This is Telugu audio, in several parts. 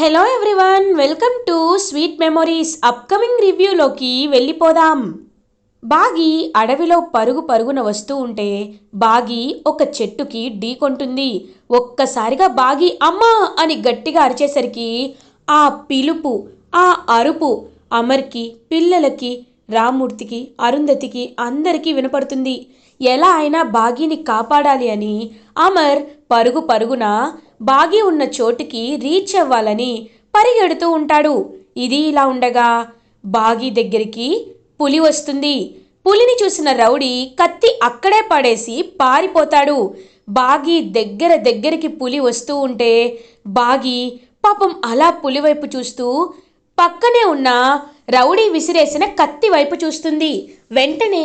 Hello everyone welcome to sweet memories upcoming రివ్యూలోకి వెళ్ళిపోదాం. బాగి అడవిలో పరుగు పరుగున వస్తూ ఉంటే బాగి ఒక చెట్టుకి ఢీకొంటుంది ఒక్కసారిగా బాగి అమ్మా అని గట్టిగా అరిచేసరికి ఆ పిలుపు ఆ అరుపు అమర్కి పిల్లలకి రామూర్తికి అరుంధతికి అందరికీ వినపడుతుంది. ఎలా అయినా బాగిని కాపాడాలి అని అమర్ పరుగు పరుగున బాగి ఉన్న చోటుకి రీచ్ అవ్వాలని పరిగెడుతూ ఉంటాడు. ఇది ఇలా ఉండగా బాగి దగ్గరికి పులి వస్తుంది. పులిని చూసిన రౌడీ కత్తి అక్కడే పడేసి పారిపోతాడు. బాగి దగ్గర దగ్గరికి పులి వస్తూ ఉంటే బాగి పాపం అలా పులి వైపు చూస్తూ పక్కనే ఉన్న రౌడీ విసిరేసిన కత్తి వైపు చూస్తుంది. వెంటనే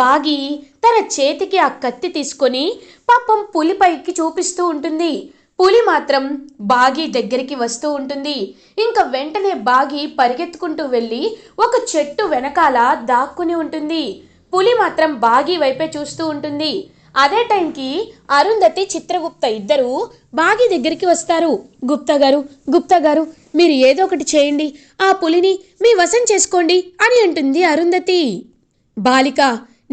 బాగి తన చేతికి ఆ కత్తి తీసుకొని పాపం పులిపైకి చూపిస్తూ ఉంటుంది. పులి మాత్రం బాగి దగ్గరికి వస్తూ ఉంటుంది. ఇంకా వెంటనే బాగి పరిగెత్తుకుంటూ వెళ్ళి ఒక చెట్టు వెనకాల దాక్కుని ఉంటుంది. పులి మాత్రం బాగి వైపే చూస్తూ ఉంటుంది. అదే టైంకి అరుంధతి చిత్రగుప్త ఇద్దరు బాగి దగ్గరికి వస్తారు. గుప్తా గారు గుప్తా గారు మీరు ఏదో ఒకటి చేయండి. ఆ పులిని మీ వశం చేసుకోండి అని అంటుంది అరుంధతి. బాలిక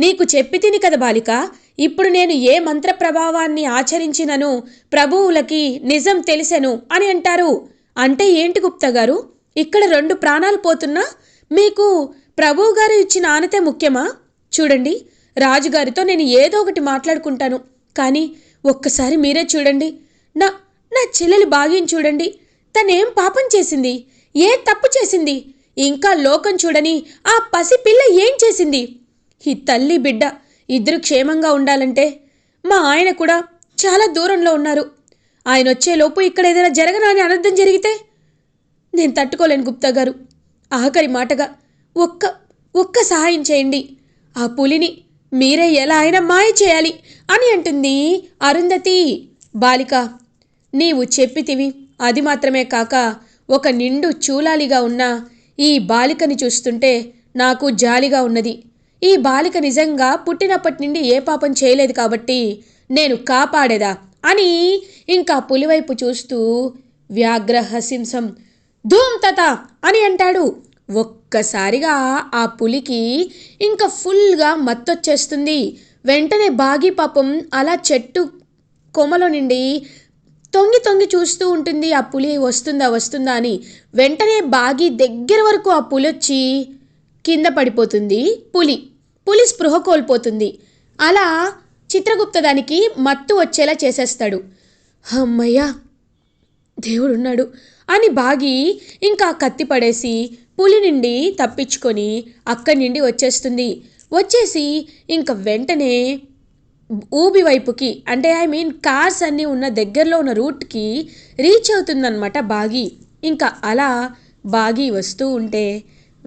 నీకు చెప్పి తిని కదా బాలిక ఇప్పుడు నేను ఏ మంత్ర ప్రభావాన్ని ఆచరించినను ప్రభువులకి నిజం తెలిసెను అని అంటారు. అంటే ఏంటి గుప్తా గారు? ఇక్కడ రెండు ప్రాణాలు పోతున్నా మీకు ప్రభువు గారు ఇచ్చిన ఆనతే ముఖ్యమా? చూడండి రాజుగారితో నేను ఏదో ఒకటి మాట్లాడుకుంటాను. కానీ ఒక్కసారి మీరే చూడండి. నా నా చెల్లెలి భాగ్యం చూడండి. తనేం పాపం చేసింది? ఏ తప్పు చేసింది? ఇంకా లోకం చూడని ఆ పసి పిల్ల ఏం చేసింది? ఈ తల్లి బిడ్డ ఇద్దరు క్షేమంగా ఉండాలంటే మా ఆయన కూడా చాలా దూరంలో ఉన్నారు. ఆయన వచ్చేలోపు ఇక్కడ ఏదైనా జరగనని అనర్థం జరిగితే నేను తట్టుకోలేను గుప్తా గారు. ఆఖరి మాటగా ఒక్క ఒక్క సహాయం చేయండి. ఆ పులిని మీరే ఎలా అయినా మాయ చేయాలి అని అంటుంది అరుంధతి. బాలిక నీవు చెప్పితివి అది మాత్రమే కాక ఒక నిండు చూలాలిగా ఉన్న ఈ బాలికని చూస్తుంటే నాకు జాలిగా ఉన్నది. ఈ బాలిక నిజంగా పుట్టినప్పటి నుండి ఏ పాపం చేయలేదు కాబట్టి నేను కాపాడేదా? అని ఇంకా పులివైపు చూస్తూ వ్యాఘ్రహసింసం ధూమ్ తత అని అంటాడు. ఒక్కసారిగా ఆ పులికి ఇంకా ఫుల్గా మత్తొచ్చేస్తుంది. వెంటనే బాగి పాపం అలా చెట్టు కొమ్మలో నుండి తొంగి తొంగి చూస్తూ ఉంటుంది. ఆ పులి వస్తుందా వస్తుందా అని వెంటనే బాగి దగ్గర వరకు ఆ పులి వచ్చి కింద పడిపోతుంది పులి. పులి స్పృహ కోల్పోతుంది. అలా చిత్రగుప్త దానికి మత్తు వచ్చేలా చేసేస్తాడు. అమ్మయ్యా దేవుడున్నాడు అని బాగి ఇంకా కత్తి పడేసి పులి నుండి తప్పించుకొని అక్కడి నుండి వచ్చేస్తుంది. వచ్చేసి ఇంకా వెంటనే ఊబి వైపుకి అంటే ఐ మీన్ కార్స్ అన్నీ ఉన్న దగ్గరలో ఉన్న రూట్కి రీచ్ అవుతుందన్నమాట బాగి. ఇంకా అలా బాగి వస్తూ ఉంటే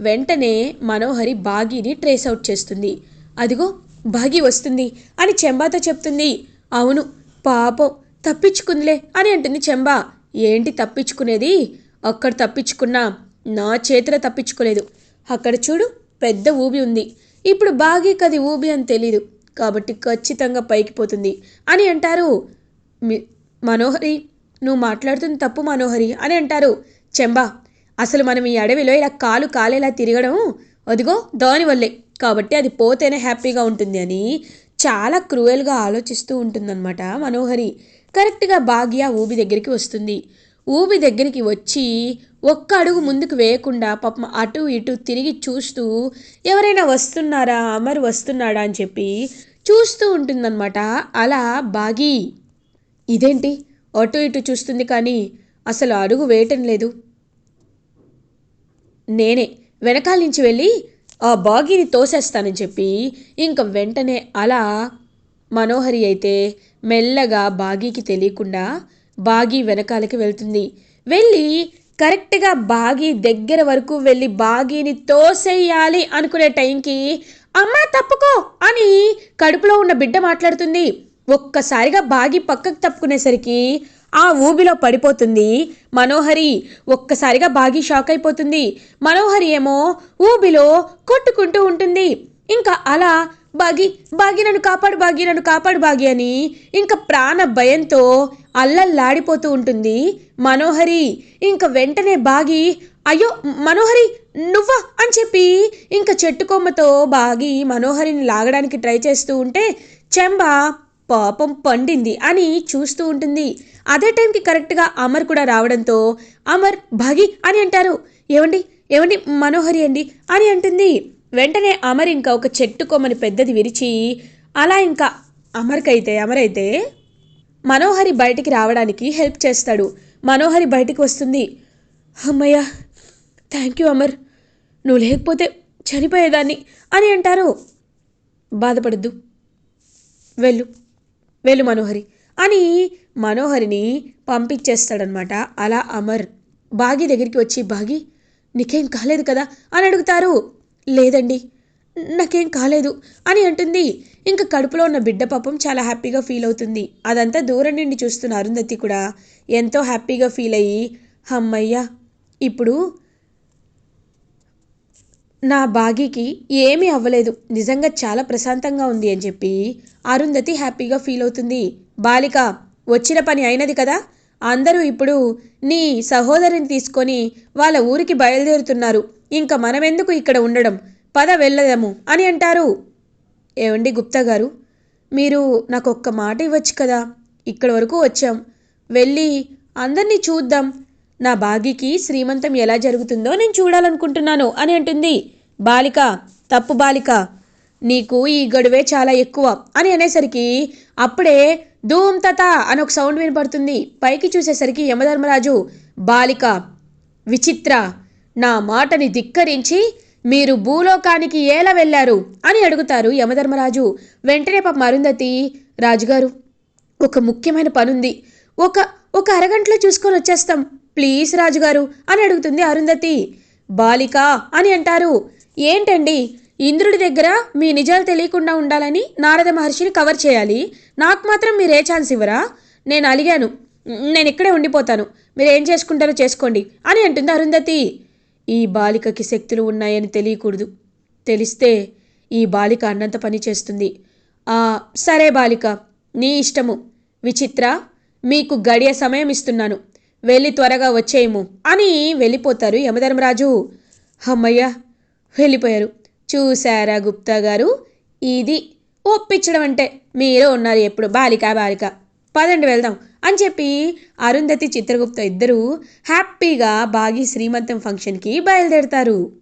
వెంటనే మనోహరి బాగీని ట్రేస్ అవుట్ చేస్తుంది. అదిగో బాగి వస్తుంది అని చెంబాతో చెప్తుంది. అవును పాపం తప్పించుకుందిలే అని అంటుంది చెంబా. ఏంటి తప్పించుకునేది? అక్కడ తప్పించుకున్నా నా చేతిలో తప్పించుకోలేదు. అక్కడ చూడు పెద్ద ఊబి ఉంది. ఇప్పుడు బాగీ కది ఊబి అని తెలీదు. కాబట్టి ఖచ్చితంగా పైకి పోతుంది అని అంటారు. మనోహరి నువ్వు మాట్లాడుతుంది తప్పు మనోహరి అని అంటారు. చెంబా అసలు మనం ఈ అడవిలో ఇలా కాలు కాలేలా తిరగడం? అదిగో దానివల్లే కాబట్టి అది పోతేనే హ్యాపీగా ఉంటుంది అని చాలా క్రూయల్గా ఆలోచిస్తూ ఉంటుందన్నమాట మనోహరి. కరెక్ట్గా భాగ్య ఊబి దగ్గరికి వస్తుంది. ఊబి దగ్గరికి వచ్చి ఒక్క అడుగు ముందుకు వేయకుండా పాపం అటు ఇటు తిరిగి చూస్తూ ఎవరైనా వస్తున్నారా? అమర్ వస్తున్నాడా? అని చెప్పి చూస్తూ ఉంటుందన్నమాట. అలా బాగి ఇదేంటి? అటు ఇటు చూస్తుంది కానీ అసలు అడుగు వేయటం లేదు. నేనే. వెనకాల నుంచి వెళ్ళి ఆ బాగీని తోసేస్తానని చెప్పి ఇంక వెంటనే అలా మనోహరి అయితే మెల్లగా బాగీకి తెలియకుండా బాగీ వెనకాలకి వెళ్తుంది. వెళ్ళి కరెక్ట్గా బాగి దగ్గర వరకు వెళ్ళి బాగీని తోసేయాలి అనుకునే టైంకి అమ్మ తప్పుకో అని కడుపులో ఉన్న బిడ్డ మాట్లాడుతుంది. ఒక్కసారిగా బాగి పక్కకు తప్పుకునేసరికి ఆ ఊబిలో పడిపోతుంది. మనోహరి ఒక్కసారిగా బాగి షాక్ అయిపోతుంది. మనోహరి ఏమో ఊబిలో కొట్టుకుంటూ ఉంటుంది. ఇంకా అలా బాగి బాగి నన్ను కాపాడు బాగి నన్ను కాపాడు బాగి అని ఇంకా ప్రాణ భయంతో అల్లల్లాడిపోతూ ఉంటుంది మనోహరి. ఇంక వెంటనే బాగి అయ్యో మనోహరి నువ్వా? అని చెప్పి ఇంకా చెట్టు కొమ్మతో బాగి మనోహరిని లాగడానికి ట్రై చేస్తూ ఉంటే చెంబ పాపం పండింది అని చూస్తూ ఉంటుంది. అదే టైంకి కరెక్ట్గా అమర్ కూడా రావడంతో అమర్ భగి అని అంటారు. ఏమండి ఏమండి మనోహరి అండి అని అంటుంది. వెంటనే అమర్ ఇంకా ఒక చెట్టు కొమ్మని పెద్దది విరిచి అలా ఇంకా అమర్కైతే అమరైతే మనోహరి బయటికి రావడానికి హెల్ప్ చేస్తాడు. మనోహరి బయటికి వస్తుంది. అమ్మయ్య థ్యాంక్ యూ అమర్. నువ్వు లేకపోతే చనిపోయేదాన్ని అని అంటారు. బాధపడద్దు. వెళ్ళు. వెళ్ళు మనోహరి అని మనోహరిని పంపించేస్తాడనమాట అలా అమర్ బాగి దగ్గరికి వచ్చి బాగి నీకేం కాలేదు కదా? అని అడుగుతారు. లేదండి నాకేం కాలేదు అని అంటుంది. ఇంకా కడుపులో ఉన్న బిడ్డ పాపం చాలా హ్యాపీగా ఫీల్ అవుతుంది. అదంతా దూరం నుండి చూస్తున్న అరుంధతి కూడా ఎంతో హ్యాపీగా ఫీల్ అయ్యి అమ్మయ్య ఇప్పుడు నా బాగీకి ఏమీ అవ్వలేదు. నిజంగా చాలా ప్రశాంతంగా ఉంది అని చెప్పి అరుంధతి హ్యాపీగా ఫీల్ అవుతుంది. బాలిక వచ్చిన పని అయినది కదా. అందరూ ఇప్పుడు నీ సహోదరిని తీసుకొని వాళ్ళ ఊరికి బయలుదేరుతున్నారు. ఇంకా మనమెందుకు ఇక్కడ ఉండడం? పద వెళ్ళదాము అని అంటారు. ఏవండి గుప్తా గారు? మీరు నాకు ఒక్క మాట ఇవ్వచ్చు కదా? ఇక్కడ వరకు వచ్చాం. వెళ్ళి అందరినీ చూద్దాం. నా బాగికి శ్రీమంతం ఎలా జరుగుతుందో నేను చూడాలనుకుంటున్నాను అని అంటుంది. బాలిక తప్పు బాలిక నీకు ఈ గడువే చాలా ఎక్కువ అని అనేసరికి అప్పుడే ధూమ్ తత అని ఒక సౌండ్ వినపడుతుంది. పైకి చూసేసరికి యమధర్మరాజు బాలిక విచిత్ర నా మాటని ధిక్కరించి మీరు భూలోకానికి ఎలా వెళ్ళారు అని అడుగుతారు యమధర్మరాజు. వెంటనే పాప మరుందతి రాజుగారు ఒక ముఖ్యమైన పనుంది. ఒక ఒక అరగంటలో చూసుకొని వచ్చేస్తాం. ప్లీజ్ రాజుగారు అని అడుగుతుంది అరుంధతి. బాలిక అని అంటారు. ఏంటండి? ఇంద్రుడి దగ్గర మీ నిజాలు తెలియకుండా ఉండాలని నారద మహర్షిని కవర్ చేయాలి. నాకు మాత్రం మీరు ఏ ఛాన్స్ ఇవ్వరా? నేను అలిగాను. నేను ఇక్కడే ఉండిపోతాను. మీరు ఏం చేసుకుంటారో చేసుకోండి అని అంటుంది అరుంధతి. ఈ బాలికకి శక్తులు ఉన్నాయని తెలియకూడదు. తెలిస్తే ఈ బాలిక అన్నంత పని చేస్తుంది. ఆ, సరే బాలిక నీ ఇష్టము. విచిత్ర మీకు గడియ సమయం ఇస్తున్నాను. వెళ్ళి త్వరగా వచ్చేయము. అని వెళ్ళిపోతారు యమధర్మరాజు. అమ్మయ్య వెళ్ళిపోయారు. చూసారా గుప్తా గారు? ఇది ఒప్పించడం అంటే మీరే ఉన్నారు ఎప్పుడు. బాలిక బాలిక. పదండి వెళ్దాం అని చెప్పి అరుంధతి చిత్రగుప్త ఇద్దరూ హ్యాపీగా బాగి శ్రీమంతం ఫంక్షన్కి బయలుదేరతారు.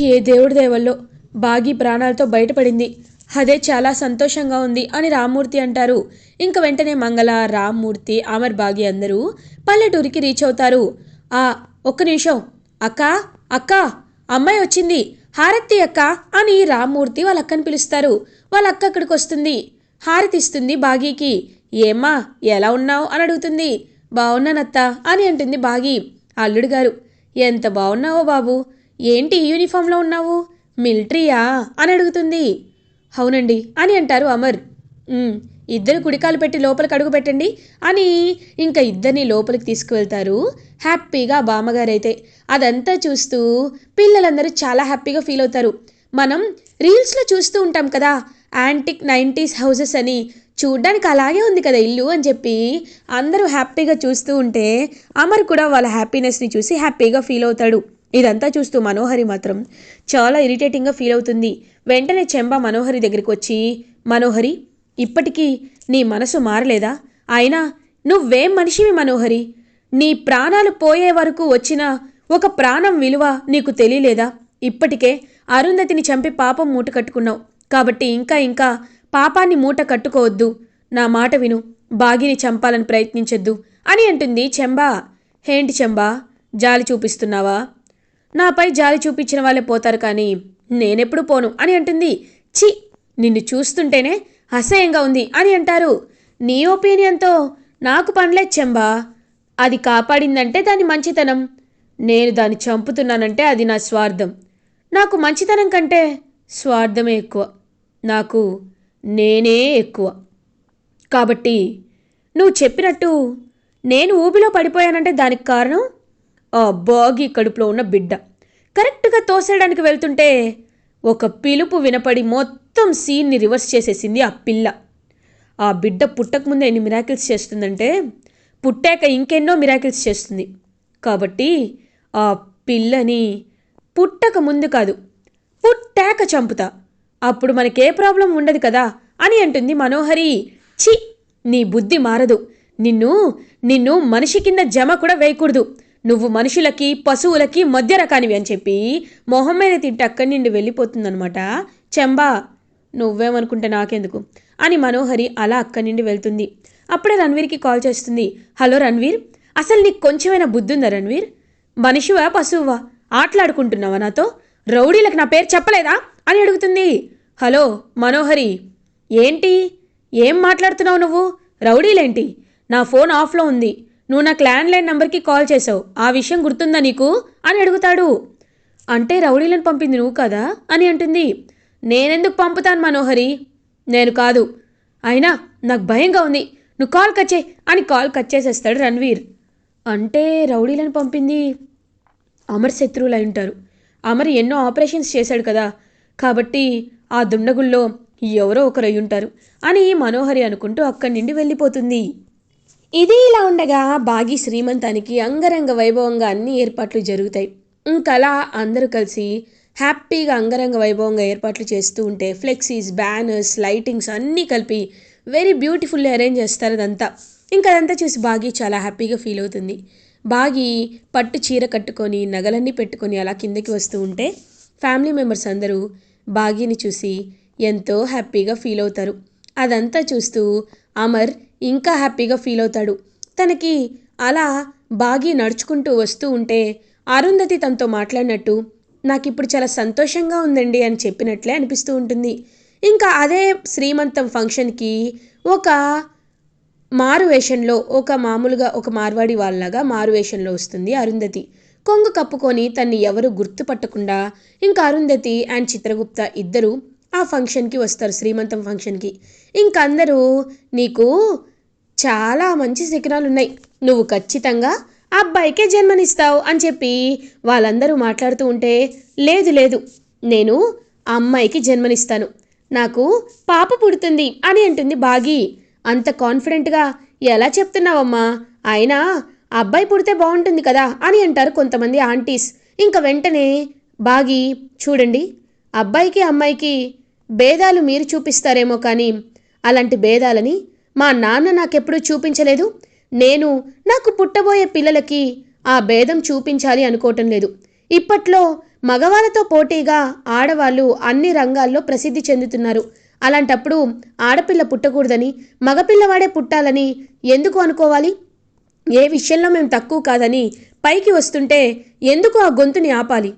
ఏ దేవుడి దేవల్లో బాగి ప్రాణాలతో బయటపడింది. అదే చాలా సంతోషంగా ఉంది అని రామ్మూర్తి అంటారు. ఇంక వెంటనే మంగళ రామ్మూర్తి అమర్ బాగి అందరూ పల్లెటూరికి రీచ్ అవుతారు. ఆ ఒక్క నిమిషం. అక్క అక్క అమ్మాయి వచ్చింది. హారతి అక్క అని రామ్మూర్తి వాళ్ళ అక్కని పిలుస్తారు. వాళ్ళ అక్క అక్కడికి వస్తుంది. హారతి ఇస్తుంది బాగీకి. ఏమ్మా ఎలా ఉన్నావు? అని అడుగుతుంది. బాగున్నానత్త అని అంటుంది బాగి. అల్లుడు గారు ఎంత బాగున్నావో బాబు. ఏంటి యూనిఫామ్లో ఉన్నావు? మిలిటరీయా? అని అడుగుతుంది. అవునండి. అని అంటారు అమర్. ఇద్దరు కుడికాలు పెట్టి లోపలికి అడుగు పెట్టండి అని ఇంకా ఇద్దరిని లోపలికి తీసుకువెళ్తారు. హ్యాపీగా బామ్మగారైతే అదంతా చూస్తూ పిల్లలందరూ చాలా హ్యాపీగా ఫీల్ అవుతారు. మనం రీల్స్లో చూస్తూ ఉంటాం కదా యాంటిక్ నైంటీస్ హౌసెస్ అని. చూడ్డానికి అలాగే ఉంది కదా ఇల్లు అని చెప్పి అందరూ హ్యాపీగా చూస్తూ ఉంటే అమర్ కూడా వాళ్ళ హ్యాపీనెస్ని చూసి హ్యాపీగా ఫీల్ అవుతాడు. ఇదంతా చూస్తూ మనోహరి మాత్రం చాలా ఇరిటేటింగ్గా ఫీల్ అవుతుంది. వెంటనే చెంబ మనోహరి దగ్గరికి వచ్చి మనోహరి ఇప్పటికీ నీ మనసు మారలేదా? అయినా నువ్వేం మనిషివి మనోహరి? నీ ప్రాణాలు పోయే వరకు వచ్చిన ఒక ప్రాణం విలువ నీకు తెలియలేదా? ఇప్పటికే అరుంధతిని చంపి పాపం మూట కట్టుకున్నావు. కాబట్టి ఇంకా ఇంకా పాపాన్ని మూట కట్టుకోవద్దు. నా మాట విను. బాగిని చంపాలని ప్రయత్నించొద్దు అని అంటుంది చెంబా. ఏంటి చెంబా? జాలి చూపిస్తున్నావా? నాపై జాలి చూపించిన వాళ్ళే పోతారు కానీ నేనెప్పుడు పోను అని అంటుంది. చి నిన్ను చూస్తుంటేనే అసహ్యంగా ఉంది అని అంటారు. నీ ఒపీనియన్తో నాకు పనిలే చెంబా. అది కాపాడిందంటే దాని మంచితనం. నేను దాన్ని చంపుతున్నానంటే అది నా స్వార్థం. నాకు మంచితనం కంటే స్వార్థమే ఎక్కువ. నాకు నేనే ఎక్కువ. కాబట్టి నువ్వు చెప్పినట్టు నేను ఊబిలో పడిపోయానంటే దానికి కారణం? ఆ బాగి కడుపులో ఉన్న బిడ్డ. కరెక్ట్గా తోసేయడానికి వెళ్తుంటే ఒక పిలుపు వినపడి మొత్తం సీన్ని రివర్స్ చేసేసింది ఆ పిల్ల. ఆ బిడ్డ పుట్టకముందే ఎన్ని మిరాకిల్స్ చేస్తుందంటే పుట్టాక ఇంకెన్నో మిరాకిల్స్ చేస్తుంది. కాబట్టి ఆ పిల్లని పుట్టక ముందు కాదు పుట్టాక చంపుతా. అప్పుడు మనకే ప్రాబ్లం ఉండదు కదా అని అంటుంది మనోహరి. చి నీ బుద్ధి మారదు. నిన్ను నిన్ను మనిషి కింద జమ కూడా వేయకూడదు. నువ్వు మనుషులకి పశువులకి మధ్య రకానివి అని చెప్పి మొహం మీద తింటే అక్కడి నుండి వెళ్ళిపోతుందనమాట చెంబా నువ్వేమనుకుంటే నాకెందుకు? అని మనోహరి అలా అక్కడి నుండి వెళ్తుంది. అప్పుడే రణ్వీర్కి కాల్ చేస్తుంది. హలో రణ్వీర్ అసలు నీకు కొంచెమైనా బుద్ధి ఉందా రణ్వీర్? మనిషివా పశువువా? ఆటలాడుకుంటున్నావా నాతో? రౌడీలకు నా పేరు చెప్పలేదా? అని అడుగుతుంది. హలో మనోహరి ఏంటి? ఏం మాట్లాడుతున్నావు నువ్వు? రౌడీలేంటి? నా ఫోన్ ఆఫ్లో ఉంది. నువ్వు నాకు ల్యాండ్లైన్ నెంబర్కి కాల్ చేసావు ఆ విషయం గుర్తుందా నీకు? అని అడుగుతాడు. అంటే రౌడీలను పంపింది నువ్వు కదా? అని అంటుంది. నేనెందుకు పంపుతాను మనోహరి? నేను కాదు. అయినా నాకు భయంగా ఉంది. నువ్వు కాల్ కట్ చేయి అని కాల్ కట్ చేసేస్తాడు రణ్వీర్. అంటే రౌడీలను పంపింది అమర్ శత్రువులు అయి ఉంటారు. అమర్ ఎన్నో ఆపరేషన్స్ చేశాడు కదా. కాబట్టి ఆ దుండగుల్లో ఎవరో ఒకరు అయ్యుంటారు ఉంటారు అని మనోహరి అనుకుంటూ అక్కడి నుండి వెళ్ళిపోతుంది. ఇది ఇలా ఉండగా బాగి శ్రీమంతానికి అంగరంగ వైభవంగా అన్ని ఏర్పాట్లు జరుగుతాయి. ఇంకలా అందరూ కలిసి హ్యాపీగా అంగరంగ వైభవంగా ఏర్పాట్లు చేస్తూ ఉంటే ఫ్లెక్సీస్ బ్యానర్స్ లైటింగ్స్ అన్నీ కలిపి వెరీ బ్యూటిఫుల్ అరేంజ్ చేస్తారు అదంతా. ఇంకా అదంతా చూసి బాగి చాలా హ్యాపీగా ఫీల్ అవుతుంది. బాగి పట్టు చీర కట్టుకొని నగలన్నీ పెట్టుకొని అలా కిందకి వస్తూ ఉంటే ఫ్యామిలీ మెంబర్స్ అందరూ బాగిని చూసి ఎంతో హ్యాపీగా ఫీల్ అవుతారు. అదంతా చూస్తూ అమర్ ఇంకా హ్యాపీగా ఫీల్ అవుతాడు. తనకి అలా బాగి నడుచుకుంటూ వస్తూ ఉంటే అరుంధతి తనతో మాట్లాడినట్టు నాకు ఇప్పుడు చాలా సంతోషంగా ఉందండి అని చెప్పినట్లే అనిపిస్తూ ఉంటుంది. ఇంకా అదే శ్రీమంతం ఫంక్షన్కి ఒక మారు వేషంలో ఒక మామూలుగా ఒక మార్వాడి వాళ్ళలాగా మారు వేషంలో వస్తుంది అరుంధతి. కొంగు కప్పుకొని తన్ని ఎవరు గుర్తుపట్టకుండా ఇంకా అరుంధతి అండ్ చిత్రగుప్త ఇద్దరు ఆ ఫంక్షన్కి వస్తారు శ్రీమంతం ఫంక్షన్కి. ఇంక అందరూ నీకు చాలా మంచి శిఖరాలు ఉన్నాయి నువ్వు ఖచ్చితంగా అబ్బాయికే జన్మనిస్తావు అని చెప్పి వాళ్ళందరూ మాట్లాడుతూ ఉంటే లేదు లేదు నేను అమ్మాయికి జన్మనిస్తాను. నాకు పాప పుడుతుంది అని అంటుంది బాగి. అంత కాన్ఫిడెంట్గా ఎలా చెప్తున్నావమ్మా? అయినా అబ్బాయి పుడితే బాగుంటుంది కదా అని అంటారు కొంతమంది ఆంటీస్. ఇంకా వెంటనే బాగి చూడండి అబ్బాయికి అమ్మాయికి భేదాలు మీరు చూపిస్తారేమో కానీ అలాంటి భేదాలని మా నాన్న నాకెప్పుడూ చూపించలేదు? నేను నాకు పుట్టబోయే పిల్లలకి ఆ భేదం చూపించాలి అనుకోవటం లేదు. ఇప్పట్లో మగవాళ్ళతో పోటీగా ఆడవాళ్ళు అన్ని రంగాల్లో ప్రసిద్ధి చెందుతున్నారు. అలాంటప్పుడు ఆడపిల్ల పుట్టకూడదని మగపిల్లవాడే పుట్టాలని ఎందుకు అనుకోవాలి? ఏ విషయంలో మేము తక్కువ కాదని పైకి వస్తుంటే ఎందుకు ఆ గొంతుని ఆపాలి?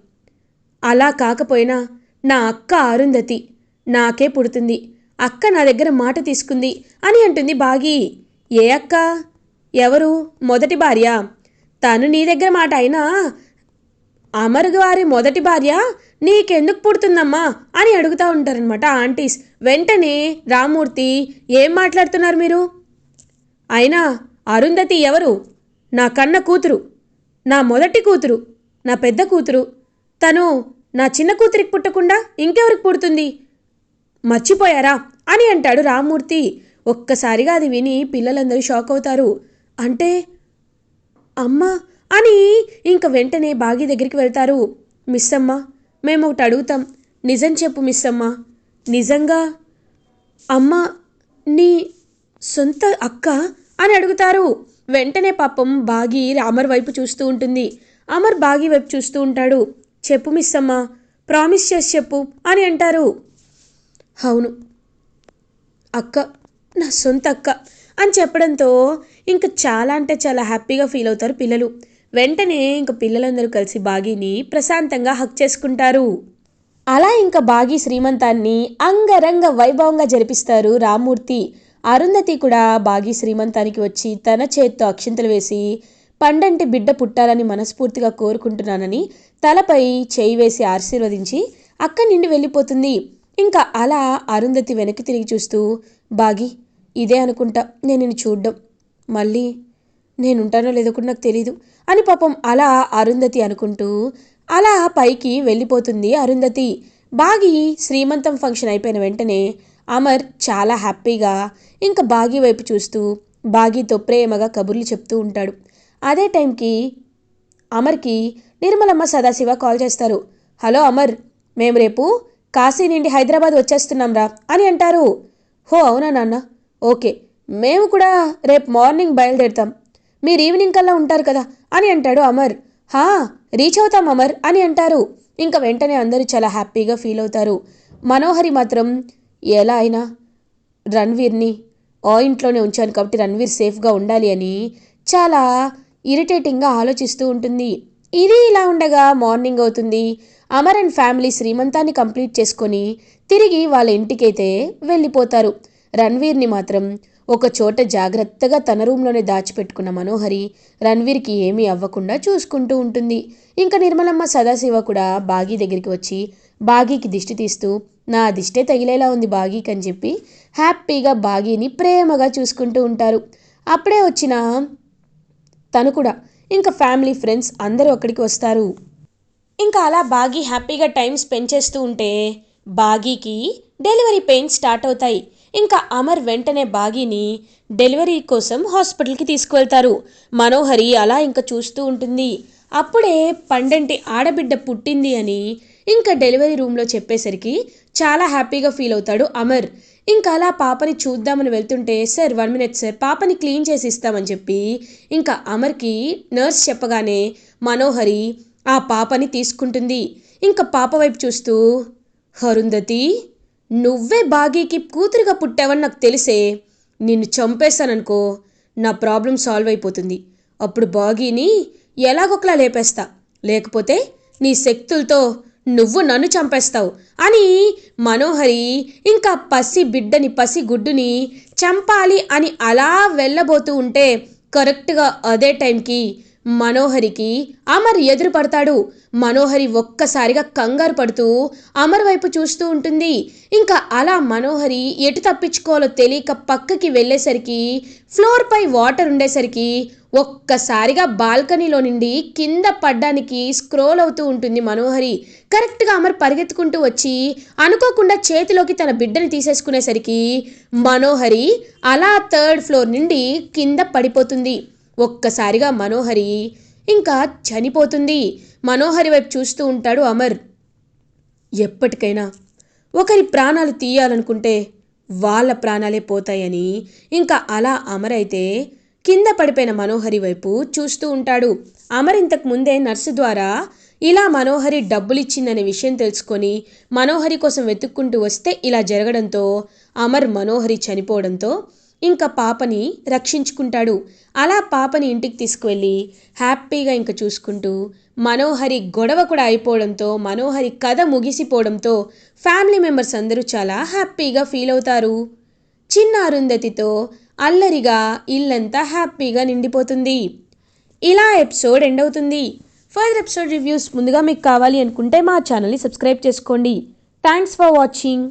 అలా కాకపోయినా నా అక్క అరుంధతి నాకే పుడుతుంది. అక్క నా దగ్గర మాట తీసుకుంది అని అంటుంది బాగి. ఏ అక్క? ఎవరు? మొదటి భార్య. తను నీ దగ్గర మాట అయినా? అమర్ గారి మొదటి భార్య? నీకెందుకు పుడుతుందమ్మా? అని అడుగుతూ ఉంటారనమాట ఆంటీస్. వెంటనే రామూర్తి ఏం మాట్లాడుతున్నారు మీరు? అయినా అరుంధతి ఎవరు? నా కన్న కూతురు. నా మొదటి కూతురు. నా పెద్ద కూతురు. తను నా చిన్న కూతురికి పుట్టకుండా ఇంకెవరికి పుడుతుంది? మర్చిపోయారా? అని అంటాడు రామ్మూర్తి. ఒక్కసారిగా అది విని పిల్లలందరూ షాక్ అవుతారు. అంటే అమ్మ అని ఇంక వెంటనే బాగి దగ్గరికి వెళ్తారు. మిస్ అమ్మ మేము ఒకటి అడుగుతాం. నిజం చెప్పు మిస్ అమ్మ నిజంగా అమ్మ నీ సొంత అక్క అని అడుగుతారు. వెంటనే పాపం బాగి అమర్ వైపు చూస్తూ ఉంటుంది. అమర్ బాగి వైపు చూస్తూ ఉంటాడు. చెప్పు మిస్ అమ్మ ప్రామిస్ చేసి చెప్పు అని అంటారు. అవును. అక్క నా సొంత అక్క అని చెప్పడంతో ఇంకా చాలా అంటే చాలా హ్యాపీగా ఫీల్ అవుతారు పిల్లలు. వెంటనే ఇంక పిల్లలందరూ కలిసి బాగీని ప్రశాంతంగా హక్ చేసుకుంటారు. అలా ఇంకా బాగీ శ్రీమంతాన్ని అంగరంగ వైభవంగా జరిపిస్తారు రామ్మూర్తి. అరుంధతి కూడా బాగీ శ్రీమంతానికి వచ్చి తన చేత్తో అక్షింతలు వేసి పండంటి బిడ్డ పుట్టాలని మనస్ఫూర్తిగా కోరుకుంటున్నానని తలపై చేయి వేసి ఆశీర్వదించి అక్క నిండి వెళ్ళిపోతుంది. ఇంకా అలా అరుంధతి వెనక్కి తిరిగి చూస్తూ బాగి ఇదే అనుకుంటా నేను నిన్ను చూడ్డం. మళ్ళీ నేనుంటానో లేదో కూడా నాకు తెలీదు అని పాపం అలా అరుంధతి అనుకుంటూ అలా పైకి వెళ్ళిపోతుంది అరుంధతి. బాగి శ్రీమంతం ఫంక్షన్ అయిపోయిన వెంటనే అమర్ చాలా హ్యాపీగా ఇంకా బాగి వైపు చూస్తూ బాగీతో ప్రేమగా కబుర్లు చెప్తూ ఉంటాడు. అదే టైంకి అమర్కి నిర్మలమ్మ సదాశివ కాల్ చేస్తారు. హలో అమర్ మేము రేపు కాశీ నుండి హైదరాబాద్ వచ్చేస్తున్నాం రా అని అంటారు. హో అవునా నాన్న? ఓకే. మేము కూడా రేపు మార్నింగ్ బయలుదేరుతాం. మీరు ఈవినింగ్ కల్లా ఉంటారు కదా అని అంటాడు అమర్. హా రీచ్ అవుతాం అమర్ అని అంటారు. ఇంకా వెంటనే అందరూ చాలా హ్యాపీగా ఫీల్ అవుతారు. మనోహరి మాత్రం ఎలా అయినా? రణ్వీర్ని ఆ ఇంట్లోనే ఉంచాను కాబట్టి రణ్వీర్ సేఫ్గా ఉండాలి అని చాలా ఇరిటేటింగ్గా ఆలోచిస్తూ ఉంటుంది. ఇది ఇలా ఉండగా మార్నింగ్ అవుతుంది. అమర్ అండ్ ఫ్యామిలీ శ్రీమంతాన్ని కంప్లీట్ చేసుకొని తిరిగి వాళ్ళ ఇంటికైతే వెళ్ళిపోతారు. రణ్వీర్ని మాత్రం ఒక చోట జాగ్రత్తగా తన రూమ్లోనే దాచిపెట్టుకున్న మనోహరి రణ్వీర్కి ఏమీ అవ్వకుండా చూసుకుంటూ ఉంటుంది. ఇంకా నిర్మలమ్మ సదాశివ కూడా బాగీ దగ్గరికి వచ్చి బాగీకి దిష్టి తీస్తూ నా దిష్టే తగిలేలా ఉంది బాగీకి అని చెప్పి హ్యాపీగా బాగీని ప్రేమగా చూసుకుంటూ ఉంటారు. అప్పుడే వచ్చిన తను కూడా ఇంకా ఫ్యామిలీ ఫ్రెండ్స్ అందరూ అక్కడికి వస్తారు. ఇంకా అలా బాగీ హ్యాపీగా టైం స్పెండ్ చేస్తూ ఉంటే బాగీకి డెలివరీ పెయిన్ స్టార్ట్ అవుతాయి. ఇంకా అమర్ వెంటనే బాగీని డెలివరీ కోసం హాస్పిటల్కి తీసుకువెళ్తారు. మనోహరి అలా ఇంకా చూస్తూ ఉంటుంది. అప్పుడే పండంటి ఆడబిడ్డ పుట్టింది అని ఇంకా డెలివరీ రూమ్లో చెప్పేసరికి చాలా హ్యాపీగా ఫీల్ అవుతాడు అమర్. ఇంకా అలా పాపని చూద్దామని వెళ్తుంటే సార్ వన్ మినిట్ సార్ పాపని క్లీన్ చేసి ఇస్తామని చెప్పి ఇంకా అమర్కి నర్స్ చెప్పగానే మనోహరి ఆ పాపని తీసుకుంటుంది. ఇంకా పాప వైపు చూస్తూ హరుంధతి నువ్వే బాగీకి కూతురుగా పుట్టావని నాకు తెలిసే నిన్ను చంపేస్తాననుకో నా ప్రాబ్లం సాల్వ్ అయిపోతుంది. అప్పుడు బాగీని ఎలాగొకలా లేపేస్తా. లేకపోతే నీ శక్తులతో నువ్వు నన్ను చంపేస్తావు. అని మనోహరి ఇంకా పసి బిడ్డని పసి గుడ్డుని చంపాలి అని అలా వెళ్ళబోతూ ఉంటే కరెక్ట్గా అదే టైంకి మనోహరికి అమర్ ఎదురు పడతాడు. మనోహరి ఒక్కసారిగా కంగారు పడుతూ అమర్ వైపు చూస్తూ ఉంటుంది. ఇంకా అలా మనోహరి ఎటు తప్పించుకోవాలో తెలియక పక్కకి వెళ్ళేసరికి ఫ్లోర్పై వాటర్ ఉండేసరికి ఒక్కసారిగా బాల్కనీలో నుండి కింద పడ్డానికి స్క్రోల్ అవుతూ ఉంటుంది మనోహరి. కరెక్ట్గా అమర్ పరిగెత్తుకుంటూ వచ్చి అనుకోకుండా చేతిలోకి తన బిడ్డని తీసేసుకునేసరికి మనోహరి అలా థర్డ్ ఫ్లోర్ నుండి కింద పడిపోతుంది. ఒక్కసారిగా మనోహరి ఇంకా చనిపోతుంది. మనోహరి వైపు చూస్తూ ఉంటాడు అమర్. ఎప్పటికైనా ఒకరి ప్రాణాలు తీయాలనుకుంటే వాళ్ళ ప్రాణాలే పోతాయని ఇంకా అలా అమర్ అయితే కింద పడిపోయిన మనోహరి వైపు చూస్తూ ఉంటాడు. అమర్ ఇంతకు ముందే నర్సు ద్వారా ఇలా మనోహరి డబ్బులిచ్చిందనే విషయం తెలుసుకొని మనోహరి కోసం వెతుక్కుంటూ వస్తే ఇలా జరగడంతో అమర్ మనోహరి చనిపోవడంతో ఇంకా పాపని రక్షించుకుంటాడు. అలా పాపని ఇంటికి తీసుకువెళ్ళి హ్యాపీగా ఇంకా చూసుకుంటూ మనోహరి గొడవ కూడా అయిపోవడంతో మనోహరి కథ ముగిసిపోవడంతో ఫ్యామిలీ మెంబర్స్ అందరూ చాలా హ్యాపీగా ఫీల్ అవుతారు. చిన్న అరుంధతితో అల్లరిగా ఇల్లంతా హ్యాపీగా నిండిపోతుంది. ఇలా ఎపిసోడ్ ఎండ్ అవుతుంది. ఫర్దర్ ఎపిసోడ్ రివ్యూస్ ముందుగా మీకు కావాలి అనుకుంటే మా ఛానల్ని సబ్స్క్రైబ్ చేసుకోండి. Thanks for watching.